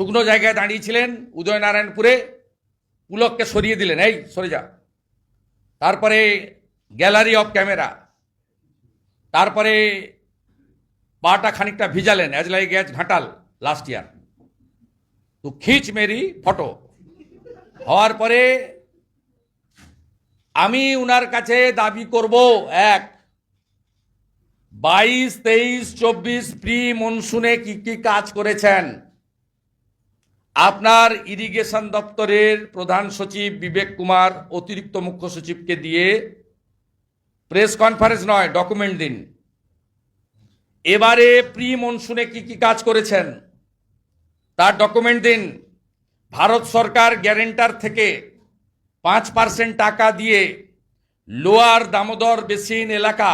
শুকনো জায়গায় দাঁড়িয়েছিলেন উদয়নারায়ণপুরে, পুলককে সরিয়ে দিলেন। এই, সরে যা। তারপরে গ্যালারি অফ ক্যামেরা। তারপরে পাটা খানিকটা ভিজালেন as like as Ghatal last year তো খিচ মেরি ফটো। হওয়ার পরে আমি উনার কাছে দাবি করব, এক, বাইশ, তেইশ, চব্বিশ, প্রি মনসুনে কি কি কাজ করেছেন? আপনার ইরিগেশন দপ্তরের প্রধান সচিব বিবেক কুমার, অতিরিক্ত মুখ্য সচিবকে দিয়ে প্রেস কনফারেন্স নয়, ডকুমেন্ট দিন। এবারে প্রি মনসুনে কি কি কাজ করেছেন? তার ডকুমেন্ট দিন। ভারত সরকার গ্যারেন্টার থেকে পাঁচ পার্সেন্ট টাকা দিয়ে লোয়ার দামোদর বেসিন এলাকা,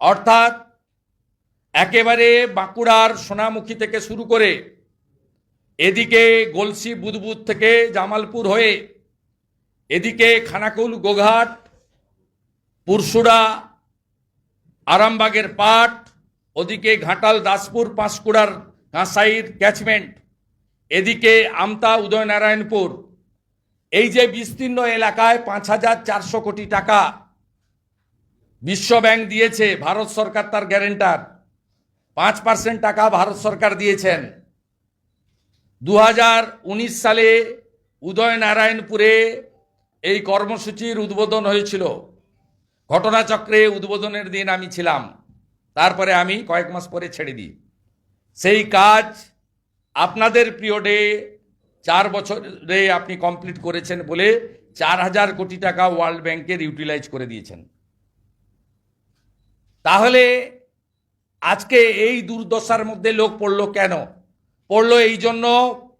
অর্থাৎ একেবারে বাঁকুড়ার সোনামুখী থেকে শুরু করে এদিকে গলসি বুদবুদ থেকে জামালপুর হয়ে এদিকে খানাকুল, গোঘাট পুরসুড়া আরামবাগের পাট, ওদিকে ঘাটাল, দাসপুর, পাঁশকুড়ার কাঁসাইর ক্যাচমেন্ট, এদিকে আমতা, উদয়নারায়ণপুর। এই যে বিস্তীর্ণ এলাকায় পাঁচ হাজার চারশো কোটি টাকা বিশ্ব ব্যাংক দিয়েছে, ভারত সরকার তার গ্যারেন্টার। পাঁচ পার্সেন্ট টাকা ভারত সরকার দিয়েছেন। দু হাজার উনিশ সালে উদয়নারায়ণপুরে এই কর্মসূচির উদ্বোধন হয়েছিল। ঘটনাচক্রে উদ্বোধনের দিন আমি ছিলাম। তারপরে আমি কয়েক মাস পরে ছেড়ে দিই। সেই কাজ আপনাদের পিরিয়ডে চার বছরে আপনি কমপ্লিট করেছেন বলে চার হাজার কোটি টাকা ওয়ার্ল্ড ব্যাংকের ইউটিলাইজ করে দিয়েছেন। তাহলে আজকে এই দুর্দশার মধ্যে লোক পড়ল কেন? পড়ল এই জন্য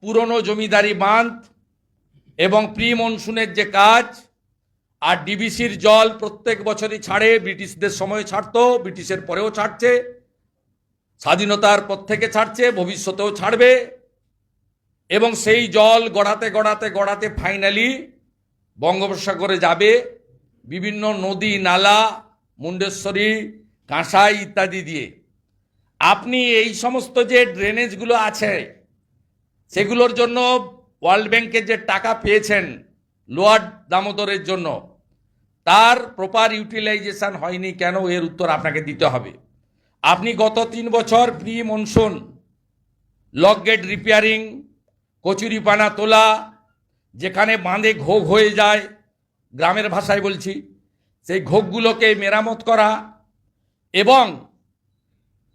পুরনো জমিদারি বাঁধ এবং প্রি মনসুনের যে কাজ, আর ডিবিসির জল প্রত্যেক বছরই ছাড়ে, ব্রিটিশদের সময় ছাড়তো, ব্রিটিশের পরেও ছাড়ছে, স্বাধীনতার পর থেকে ছাড়ছে, ভবিষ্যতেও ছাড়বে, এবং সেই জল গড়াতে গড়াতে গড়াতে ফাইনালি বঙ্গোপসাগরে যাবে, বিভিন্ন নদী, নালা, মুন্ডেশ্বরী, কাঁসাই ইত্যাদি দিয়ে। আপনি এই সমস্ত যে ড্রেনেজগুলো আছে, সেগুলোর জন্য ওয়ার্ল্ড ব্যাংকের যে টাকা পেয়েছেন লোয়ার দামোদরের জন্য, তার প্রপার ইউটিলাইজেশন হয়নি কেন? এর উত্তর আপনাকে দিতে হবে। আপনি গত তিন বছর pre monsoon lock gate repairing কচুরিপানা তোলা, যেখানে বাঁধে ঘোগ হয়ে যায়, গ্রামের ভাষায় বলছি, সেই ঘোগগুলোকে মেরামত করা এবং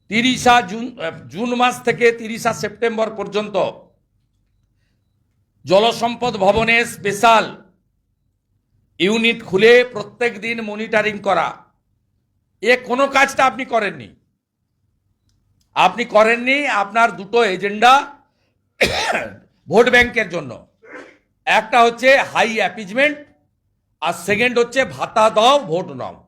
তিরিশা জুন জুন মাস থেকে তিরিশা সেপ্টেম্বর পর্যন্ত জলসম্পদ ভবনে স্পেশাল ইউনিট খুলে প্রত্যেক দিন মনিটারিং করা। এ কোনো কাজটা আপনি করেননি। আপনি করেননি আপনার দুটো এজেন্ডা ভোট ব্যাংকের জন্য। একটা হচ্ছে হাই অ্যাপিজমেন্ট আর সেকেন্ড হচ্ছে ভাতা দাও, ভোট নাও।